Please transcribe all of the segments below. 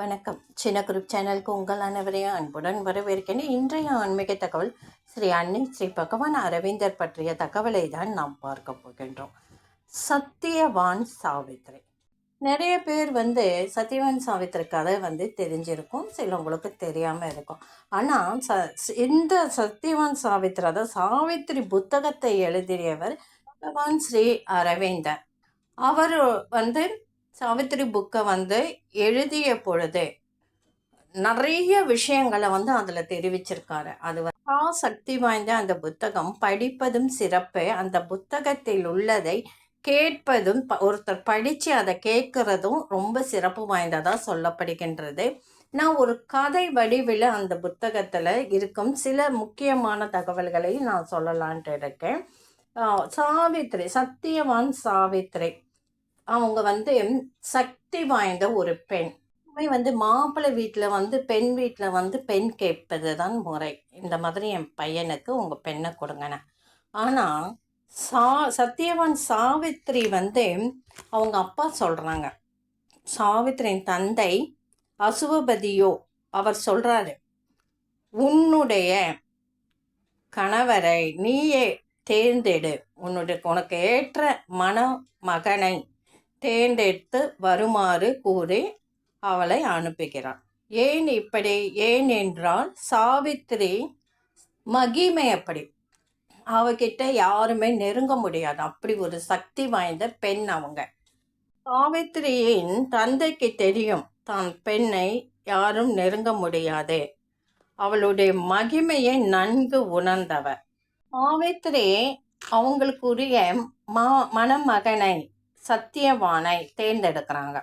வணக்கம். சின்ன குரூப் சேனலுக்கு உங்கள் அனைவரையும் அன்புடன் வரவேற்கிறேன். இன்றைய ஆன்மீக தகவல் ஸ்ரீ அன்னை ஸ்ரீ பகவான் அரவிந்தர் பற்றிய தகவலை தான் நாம் பார்க்க போகின்றோம். சத்தியவான் சாவித்ரி நிறைய பேர் வந்து சத்தியவான் சாவித்திரி கதை வந்து தெரிஞ்சிருக்கும் சிலவங்களுக்கு தெரியாமல் இருக்கும். ஆனால் ச இந்த சத்தியவான் சாவித்ரி அதாவது சாவித்ரி புத்தகத்தை எழுதியவர் பகவான் ஸ்ரீ அரவிந்தர். அவர் வந்து சாவித்திரி புக்கை வந்து எழுதிய பொழுது நிறைய விஷயங்களை வந்து அதில் தெரிவிச்சிருக்காரு. அது வந்து ஆ சக்தி வாய்ந்த அந்த புத்தகம் படிப்பதும் சிறப்பு. அந்த புத்தகத்தில் உள்ளதை கேட்பதும் ப- ஒருத்தர் படித்து அதை கேட்குறதும் ரொம்ப சிறப்பு வாய்ந்ததாக சொல்லப்படுகின்றது. நான் ஒரு கதை வடிவில் அந்த புத்தகத்தில் இருக்கும் சில முக்கியமான தகவல்களை நான் சொல்லலான்ட்டு இருக்கேன். சாவித்ரி சத்தியவான் சாவித்ரி அவங்க வந்து சக்தி வாய்ந்த ஒரு பெண். உண்மை வந்து மாப்பிள்ளை வீட்டில் வந்து பெண் வீட்டில் வந்து பெண் கேட்பது தான் முறை. இந்த மாதிரி என் பையனுக்கு உங்கள் பெண்ணை கொடுங்கண்ணே. ஆனால் சா சத்யவான் சாவித்ரி வந்து அவங்க அப்பா சொல்கிறாங்க சாவித்ரியின் தந்தை அசுவபதியோ அவர் சொல்கிறாரு உன்னுடைய கணவரை நீயே தேர்ந்தெடு. உன்னுடைய உனக்கு ஏற்ற மணமகனை தேர்ந்தெடுத்து வருமாறு கூறி அவளை அனுப்புகிறான். ஏன் இப்படி? ஏன் என்றால் சாவித்திரி மகிமை அப்படி அவகிட்ட யாருமே நெருங்க முடியாது. அப்படி ஒரு சக்தி வாய்ந்த பெண் அவங்க. சாவித்திரியின் தந்தைக்கு தெரியும் தான் பெண்ணை யாரும் நெருங்க முடியாது. அவளுடைய மகிமையை நன்கு உணர்ந்தவர் சாவித்திரி அவங்களுக்குரிய மா மணமகனை சத்தியவானை தேர்ந்தெடுக்கிறாங்க.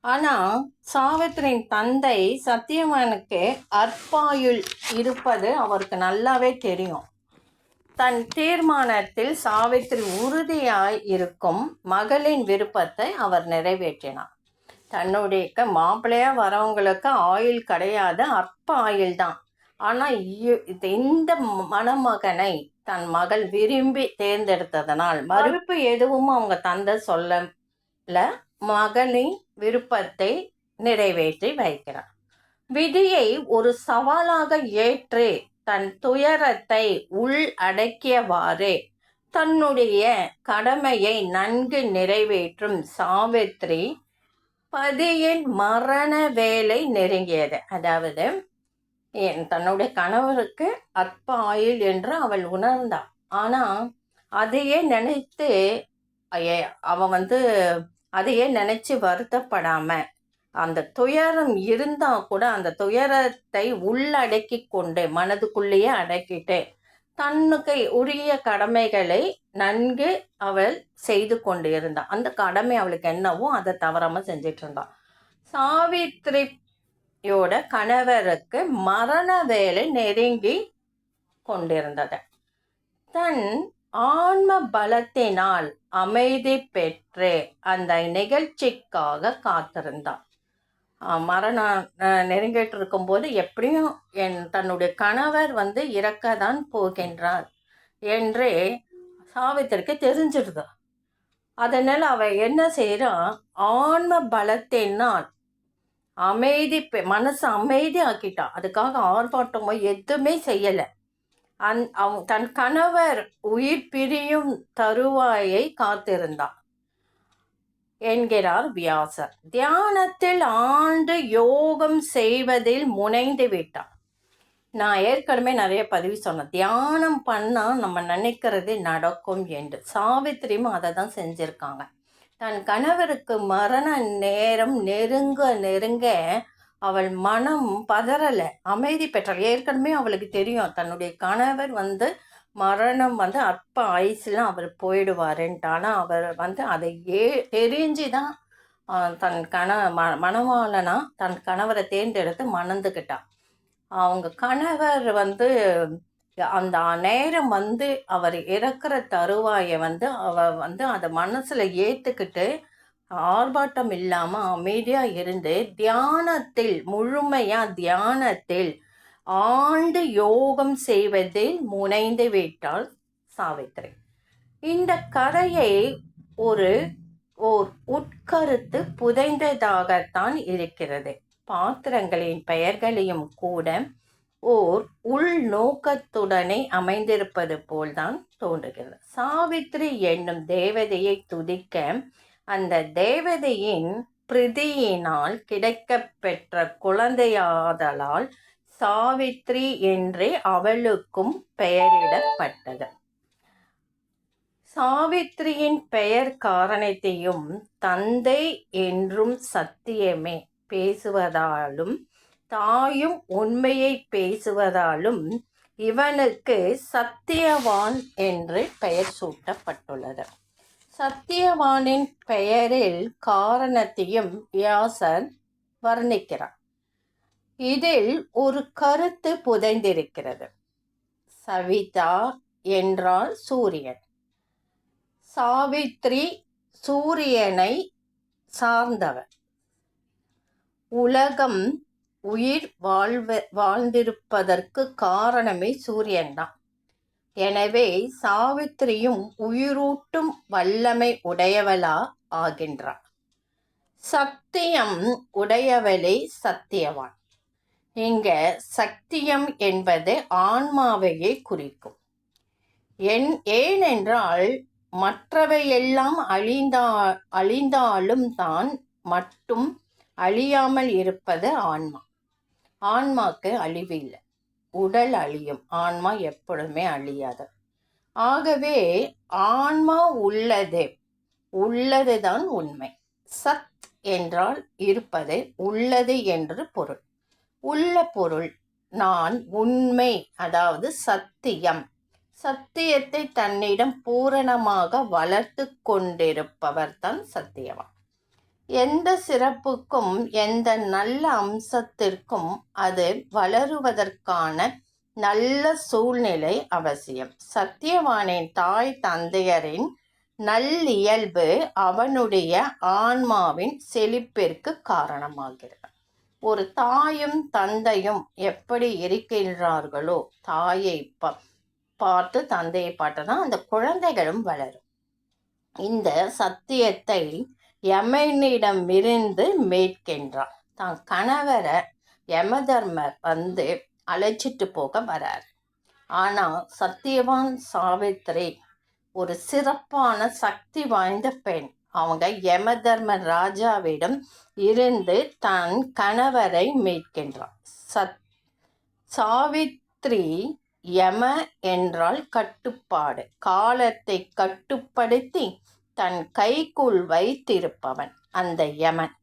ஆனால் சாவித்திரியின் தந்தை சத்தியவானுக்கு அற்பாயுள் இருப்பது அவருக்கு நல்லாவே தெரியும். தன் தீர்மானத்தில் சாவித்திரி உறுதியாய் இருக்கும் மகளின் விருப்பத்தை அவர் நிறைவேற்றினார். தன்னுடைய க- வரவங்களுக்கு ஆயுள் கிடையாது அற்ப ஆயில் தான். ஆனால் இந்த மணமகனை தன் மகள் விரும்பி தேர்ந்தெடுத்ததனால் மறுப்பு எதுவும் அவங்க தந்தை சொல்லல. மகனின் விருப்பத்தை நிறைவேற்றி வைக்கிறார். விதியை ஒரு சவாலாக ஏற்று தன் துயரத்தை உள் அடக்கியவாறு தன்னுடைய கடமையை நன்கு நிறைவேற்றும் சாவித்ரி பதியின் மரண வேலை நெருங்கியது. அதாவது என் தன்னுடைய கணவருக்கு அற்ப ஆயுள் என்று அவள் உணர்ந்தாள் ஆனால் அதையே நினைத்து அவன் வந்து அதையே நினைச்சு வருத்தப்படாம அந்த துயரம் இருந்தால் கூட அந்த துயரத்தை உள்ளடக்கி கொண்டு மனதுக்குள்ளேயே அடக்கிட்டு தன்னுக்கு உரிய கடமைகளை நன்கு அவள் செய்து கொண்டு இருந்தாள் அந்த கடமை அவளுக்கு என்னவோ அதை தவறாமல் செஞ்சிட்டு இருந்தாள் யோட கணவருக்கு மரண வேலை நெருங்கி கொண்டிருந்தது. தன் ஆன்ம பலத்தினால் அமைதி பெற்று அந்த நிகழ்ச்சிக்காக காத்திருந்தான். மரணம் நெருங்கிட்டு இருக்கும்போது எப்படியும் என் தன்னுடைய கணவர் வந்து இறக்கத்தான் போகின்றார் என்று சாவித்திரிக்கு தெரிஞ்சிருது அதனால் அவள் என்ன செய்றா ஆன்ம பலத்தினால் அமைதி பெ- அமைதி ஆக்கிட்டான் அதுக்காக ஆர்ப்பாட்டமோ எதுவுமே செய்யலை. அந் அவன் தன் கணவர் உயிர் பிரியும் தருவாயை காத்திருந்தான் என்கிறார் வியாசர். தியானத்தில் ஆண்டு யோகம் செய்வதில் முனைந்து விட்டான் நான் ஏற்கனவே நிறைய பதிவு சொன்னேன். தியானம் பண்ணால் நம்ம நினைக்கிறது நடக்கும் என்று. சாவித்திரியும் அதை தான் செஞ்சுருக்காங்க. தன் கணவருக்கு மரண நேரம் நெருங்க நெருங்க அவள் மனம் பதறலை. அமைதி பெற்றாள். ஏற்கனவே அவளுக்கு தெரியும். தன்னுடைய கணவர் வந்து மரணம் வந்து அற்ப ஆயுசில் அவர் போயிடுவாருன்ட்டு. ஆனால் அவர் வந்து அதை ஏ தெரிஞ்சு தான் தன் கண ம மணவாளனா தன் கணவரை தேர்ந்தெடுத்து மணந்துக்கிட்டான் அவங்க கணவர் வந்து அந்த நேரம் வந்து அவர் இறக்குற தருவாயை வந்து அவ வந்து அதை மனசில் ஏற்றுக்கிட்டு ஆர்ப்பாட்டம் இல்லாமல் அமைதியாக இருந்து தியானத்தில் முழுமையாக தியானத்தில் ஆண்டு யோகம் செய்வதில் முனைந்து விட்டால் சாவித்திரி. இந்த கதையை ஒரு ஓர் உட்கருத்து புதைந்ததாகத்தான் இருக்கிறது. பாத்திரங்களின் பெயர்களையும் கூட ஓர் உள்நோக்கத்துடனே அமைந்திருப்பது போல்தான் தோன்றுகிறது. சாவித்ரி என்னும் தேவதையை துதிக்க அந்த தேவதையின் பிரிதியினால் கிடைக்கப்பெற்ற குழந்தையாதலால் சாவித்ரி என்றே அவளுக்கும் பெயரிடப்பட்டது. சாவித்திரியின் பெயர் காரணத்தையும் தந்தை என்றும் சத்தியமே பேசுவதாலும் தாயும் உண்மையை பேசுவதாலும் இவனுக்கு சத்தியவான் என்று பெயர் சூட்டப்பட்டுள்ளது. சத்தியவானின் பெயரில் காரணத்தையும் வியாசர் வர்ணிக்கிறார். இதில் ஒரு கருத்து புதைந்திருக்கிறது. சவிதா என்றால் சூரியன். சாவித்ரி சூரியனை சார்ந்தவர் உலகம் உயிர் வாழ்வ வாழ்ந்திருப்பதற்கு காரணமே சூரியன்தான். எனவே சாவித்திரியும் உயிரூட்டும் வல்லமை உடையவளா ஆகின்றார் சத்தியம் உடையவளே சத்தியவான். இங்க சத்தியம் என்பது ஆன்மாவையே குறிக்கும். என் ஏனென்றால் மற்றவையெல்லாம் அழிந்தா அழிந்தாலும் தான் மட்டும் அழியாமல் இருப்பது ஆன்மா. ஆன்மாக்கு அழிவு இல்லை. உடல் அழியும். ஆன்மா எப்பொழுதுமே அழியாது. ஆகவே ஆன்மா உள்ளது. தான் உண்மை. சத் என்றால் இருப்பது உள்ளது என்று பொருள். உள்ள பொருள் நான் உண்மை அதாவது சத்தியம். சத்தியத்தை தன்னிடம் பூரணமாக வளர்த்து கொண்டிருப்பவர் தான் சத்தியவான். எந்த சிறப்புக்கும் எந்த நல்ல அம்சத்திற்கும் அது வளருவதற்கான நல்ல சூழ்நிலை அவசியம். சத்தியவானின் தாய் தந்தையரின் நல்லியல்பு அவனுடைய ஆன்மாவின் செழிப்பிற்கு காரணமாகிறது. ஒரு தாயும் தந்தையும் எப்படி இருக்கின்றார்களோ தாயை ப பார்த்து தந்தையை பார்த்து தான் அந்த குழந்தைகளும் வளரும். இந்த சத்தியத்தை யமனிடமிருந்து மீட்கின்றான் தான் கணவரை யமதர்மர் வந்து அழைச்சிட்டு போக வரார். ஆனால் சத்தியவான் சாவித்திரி ஒரு சிறப்பான சக்தி வாய்ந்த பெண். அவங்க யமதர்ம ராஜாவிடம் இருந்து தன் கணவரை மீட்கின்றான். சத் சாவித்ரி யம என்றால் கட்டுப்பாடு. காலத்தை கட்டுப்படுத்தி தன் கைக்குள் வைத்திருப்பவன் அந்த யமன்.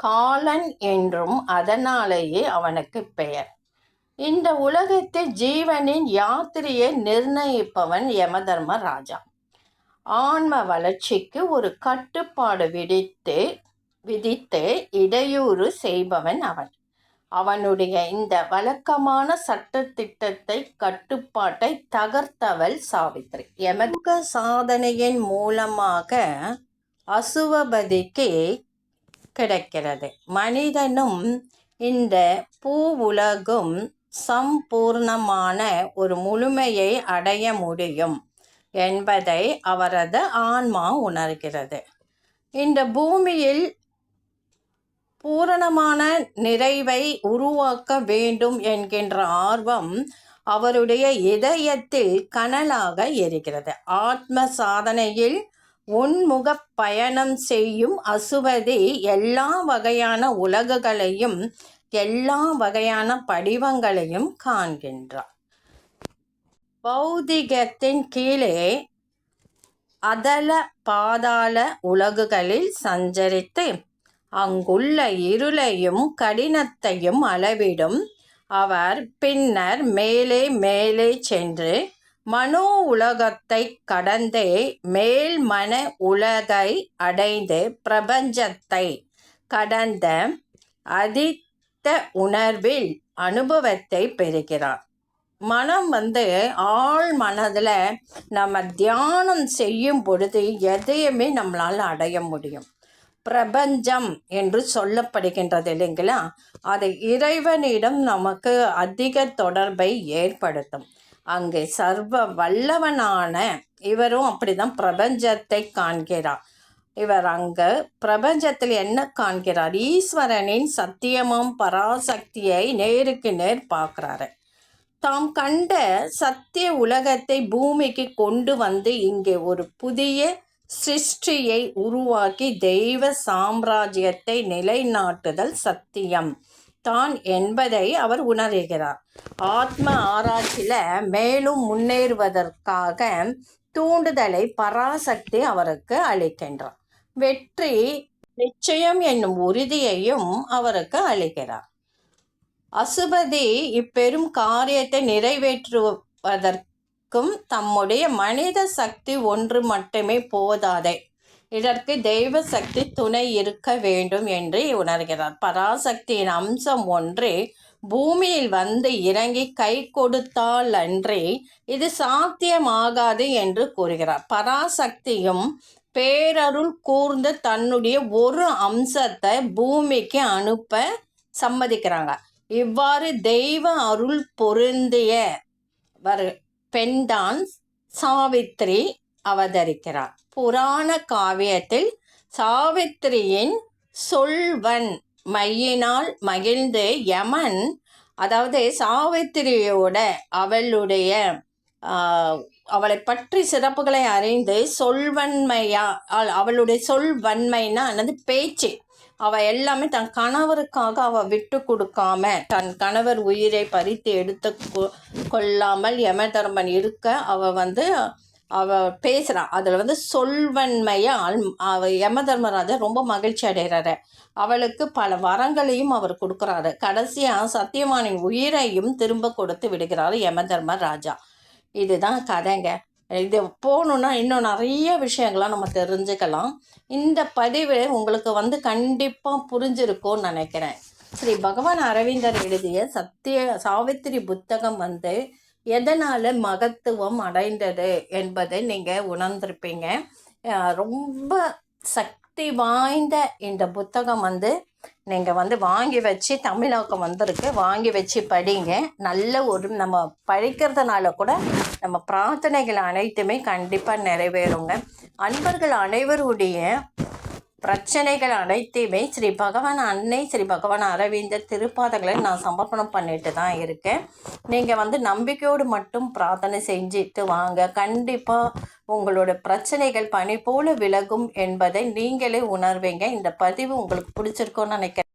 காலன் என்றும் அதனாலேயே அவனுக்கு பெயர். இந்த உலகத்தில் ஜீவனின் யாத்திரையை நிர்ணயிப்பவன் யமதர்ம ராஜா. ஆன்ம வளர்ச்சிக்கு ஒரு கட்டுப்பாடு விதித்து விதித்து இடையூறு செய்பவன் அவன். அவனுடைய இந்த வழக்கமான சட்டத்திட்டத்தை கட்டுப்பாட்டை தகர்த்தவள் சாவித்ரி எமக சாதனையின் மூலமாக அசுவபதிக்கு கிடைக்கிறது. மனிதனும் இந்த பூ உலகும் சம்பூர்ணமான ஒரு முழுமையை அடைய முடியும் என்பதை அவரது ஆன்மா உணர்கிறது. இந்த பூமியில் பூரணமான நிறைவை உருவாக்க வேண்டும் என்கின்ற ஆர்வம் அவருடைய இதயத்தில் கனலாக எரிகிறது. ஆத்ம சாதனையில் உன்முக பயணம் செய்யும் அசுவதி எல்லா வகையான உலகுகளையும் எல்லா வகையான படிவங்களையும் காண்கின்றார். பௌதிகத்தின் கீழே அதல பாதாள உலகுகளில் சஞ்சரித்து அங்குள்ள இருளையும் கடினத்தையும் அளவிடும். அவர் பின்னர் மேலே மேலே சென்று மனோ உலகத்தை கடந்தே மேல் மன உலகை அடைந்து பிரபஞ்சத்தை கடந்த அதித்த உணர்வில் அனுபவத்தை பெறுகிறார். மனம் வந்து ஆள் மனதில் நம்ம தியானம் செய்யும் பொழுது எதையுமே நம்மளால் அடைய முடியும். பிரபஞ்சம் என்று சொல்லப்படுகின்றது இல்லைங்களா? அது இறைவனிடம் நமக்கு அதிக தொடர்பை ஏற்படுத்தும். அங்கே சர்வ வல்லவனான இவரும் அப்படிதான் பிரபஞ்சத்தை காண்கிறார். இவர் அங்கு பிரபஞ்சத்தில் என்ன காண்கிறார்? ஈஸ்வரனின் சத்தியமாம் பராசக்தியை நேருக்கு நேர் பார்க்குறாரு. தாம் கண்ட சத்திய உலகத்தை பூமிக்கு கொண்டு வந்து இங்கே ஒரு புதிய சிருஷ்டியை உருவாக்கி தெய்வ சாம்ராஜ்யத்தை நிலைநாட்டுதல் சத்தியம். தான் என்பதை அவர் உணர்கிறார். ஆத்ம ஆராய்ச்சியில் மேலும் முன்னேறுவதற்காக தூண்டுதலை பராசக்தி அவருக்கு அளிக்கின்றார். வெற்றி நிச்சயம் என்னும் உறுதியையும் அவருக்கு அளிக்கிறார். அசுபதி இப்பெரும் காரியத்தை நிறைவேற்றுவதற்கு நிறைவேற்றுவதற்கும் தம்முடைய மனித சக்தி ஒன்று மட்டுமே போதாதே. இதற்கு தெய்வ சக்தி துணை இருக்க வேண்டும் என்று உணர்கிறார். பராசக்தியின் அம்சம் ஒன்றே பூமியில் வந்து இறங்கி கை கொடுத்தால் அன்றி இது சாத்தியமாகாது என்று கூறுகிறார். பராசக்தியும் பேரருள் கூர்ந்து தன்னுடைய ஒரு அம்சத்தை பூமிக்கு அனுப்ப சம்மதிக்கிறாங்க. இவ்வாறு தெய்வ அருள் பொருந்திய வரு பெண்தான் சாவித்ரி அவதரிக்கிறார். புராண காவியத்தில் சாவித்திரியின் சொல்வன் மையினால் மகிழ்ந்து யமன் அதாவது சாவித்திரியோட அவளுடைய அவளை பற்றி சிறப்புகளை அறிந்து சொல்வன்மையா அவளுடைய சொல்வன்மைனா அல்லது பேச்சு. அவள் எல்லாமே தன் கணவருக்காக அவள் விட்டு கொடுக்காம தன் கணவர் உயிரை பறித்து எடுத்து கொள்ளாமல் யமதர்மன் இருக்க அவள் வந்து அவ பேசுகிறான் அதில் வந்து சொல்வன்மையால் அவ யமதர்மராஜர் ரொம்ப மகிழ்ச்சி அடைகிறாரு அவளுக்கு பல வரங்களையும் அவர் கொடுக்குறாரு. கடைசியாக சத்தியமானின் உயிரையும் திரும்ப கொடுத்து விடுகிறாரு யமதர்ம ராஜா. இதுதான் கதைங்க. இது போகணுன்னா இன்னும் நிறைய விஷயங்கள்லாம் நம்ம தெரிஞ்சுக்கலாம். இந்த பதிவு உங்களுக்கு வந்து கண்டிப்பாக புரிஞ்சிருக்கும்னு நினைக்கிறேன். ஸ்ரீ பகவான் அரவிந்தர் எழுதிய சத்திய சாவித்திரி புத்தகம் வந்து எதனால் மகத்துவம் அடைந்தது என்பதை நீங்கள் உணர்ந்திருப்பீங்க. ரொம்ப சக்தி வாய்ந்த இந்த புத்தகம் வந்து நீங்கள் வந்து வாங்கி வச்சு தமிழாக்கம் வந்திருக்கு. வாங்கி வச்சு படிங்க. நல்ல ஒரு நம்ம படிக்கிறதுனால கூட நம்ம பிரார்த்தனைகள் அனைத்துமே கண்டிப்பாக நிறைவேறுங்க. அன்பர்கள் அனைவருடைய பிரச்சனைகள் அனைத்தையுமே ஸ்ரீ பகவான் அன்னை ஸ்ரீ பகவான் அரவிந்தர் திருப்பாதங்களை நான் சமர்ப்பணம் பண்ணிட்டு தான் இருக்கேன். நீங்கள் வந்து நம்பிக்கையோடு மட்டும் பிரார்த்தனை செஞ்சுட்டு வாங்க. கண்டிப்பாக உங்களோட பிரச்சனைகள் பனி போல விலகும் என்பதை நீங்களே உணர்வீங்க. இந்த பதிவு உங்களுக்கு பிடிச்சிருக்கோன்னு நினைக்கிறேன்.